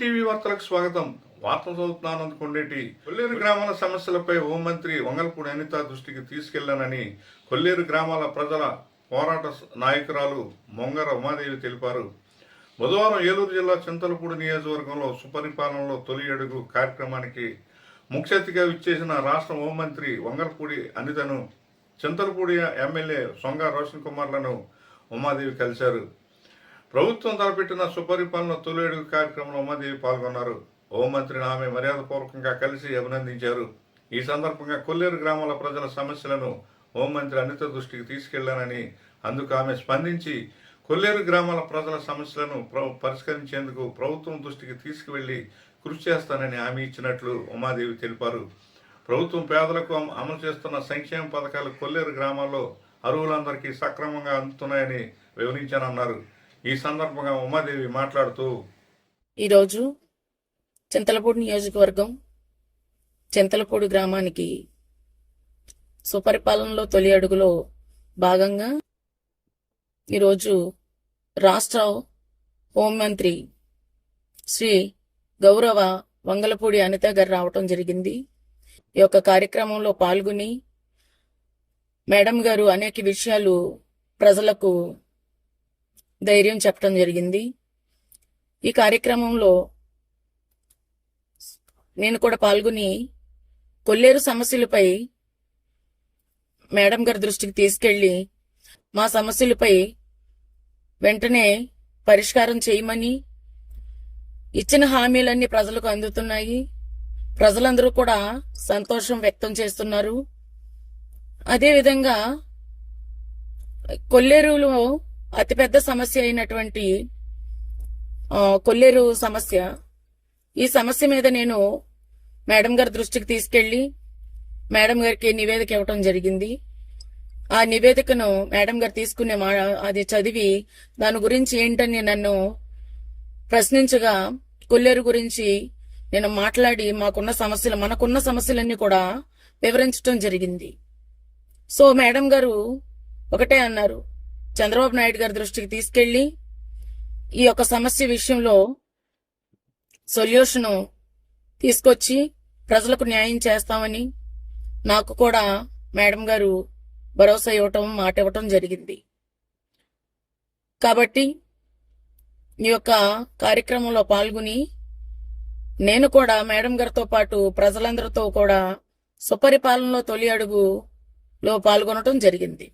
TV వార్తలకు స్వాగతం? వార్తలు చదువుతున్నాను కొండేటి. కొల్లేరు గ్రామాల సమస్యలపై హోంమంత్రి వంగల్పూడి అనిత దృష్టికి తీసుకెళ్ళానని కొల్లేరు గ్రామాల ప్రజల పోరాట నాయకురాలు మొంగర ఉమాదేవి తెలిపారు. బుధవారం ఏలూరు జిల్లా చింతలపూడి నియోజకవర్గంలో సుపరిపాలనలో తొలి అడుగు కార్యక్రమానికి ముఖ్య అతిథిగా విచ్చేసిన రాష్ట్ర హోంమంత్రి వంగల్పూడి అనితను చింతలపూడి ఎమ్మెల్యే సొంగ రోషన్ కుమార్లను ఉమాదేవి కలిశారు. ప్రభుత్వం తలపెట్టిన సుపరిపాలన తొలి కార్యక్రమంలో ఉమాదేవి పాల్గొన్నారు. హోంమంత్రిని ఆమె మర్యాదపూర్వకంగా కలిసి అభినందించారు. ఈ సందర్భంగా కొల్లేరు గ్రామాల ప్రజల సమస్యలను హోంమంత్రి అనిత దృష్టికి తీసుకెళ్ళానని అందుకు ఆమె స్పందించి కొల్లేరు గ్రామాల ప్రజల సమస్యలను ప్ర- పరిష్కరించేందుకు ప్రభుత్వం దృష్టికి తీసుకువెళ్ళి కృషి చేస్తానని హామీ ఇచ్చినట్లు ఉమాదేవి తెలిపారు. ప్రభుత్వం పేదలకు అమ- అమలు చేస్తున్న సంక్షేమ పథకాలు కొల్లేరు గ్రామాల్లో అర్హులందరికీ సక్రమంగా అందుతున్నాయని వివరించానన్నారు. ఈ సందర్భంగా ఉమాదేవి మాట్లాడుతూ ఈరోజు చింతలపూడి నియోజకవర్గం చింతలపూడి గ్రామానికి సుపరిపాలనలో తొలి అడుగులో భాగంగా ఈరోజు రాష్ట్ర హోంమంత్రి శ్రీ గౌరవ వంగలపూడి అనిత గారు రావటం జరిగింది. ఈ యొక్క కార్యక్రమంలో పాల్గొని మేడం గారు అనేక విషయాలు ప్రజలకు ధైర్యం చెప్పడం జరిగింది. ఈ కార్యక్రమంలో నేను కూడా పాల్గొని కొల్లేరు సమస్యలపై మేడం గారి దృష్టికి తీసుకెళ్ళి మా సమస్యలపై వెంటనే పరిష్కారం చేయమని ఇచ్చిన హామీలన్నీ ప్రజలకు అందుతున్నాయి. ప్రజలందరూ కూడా సంతోషం వ్యక్తం చేస్తున్నారు. అదేవిధంగా కొల్లేరులో అతిపెద్ద సమస్య అయినటువంటి కొల్లేరు సమస్య. ఈ సమస్య మీద నేను మేడం గారి దృష్టికి తీసుకెళ్ళి మేడం గారికి నివేదిక ఇవ్వటం జరిగింది. ఆ నివేదికను మేడం గారు తీసుకునే మా అది చదివి దాని గురించి ఏంటని నన్ను ప్రశ్నించగా కొల్లేరు గురించి నేను మాట్లాడి మాకున్న సమస్యలు మనకున్న సమస్యలన్నీ కూడా వివరించడం జరిగింది. సో మేడం గారు ఒకటే అన్నారు. చంద్రబాబు నాయుడు గారి దృష్టికి తీసుకెళ్ళి ఈ యొక్క సమస్య విషయంలో సొల్యూషన్ తీసుకొచ్చి ప్రజలకు న్యాయం చేస్తామని నాకు కూడా మేడం గారు భరోసా ఇవ్వటం మాట ఇవ్వటం జరిగింది. కాబట్టి ఈ యొక్క కార్యక్రమంలో పాల్గొని నేను కూడా మేడం గారితో పాటు ప్రజలందరితో కూడా సుపరిపాలనలో తొలి అడుగులో పాల్గొనటం జరిగింది.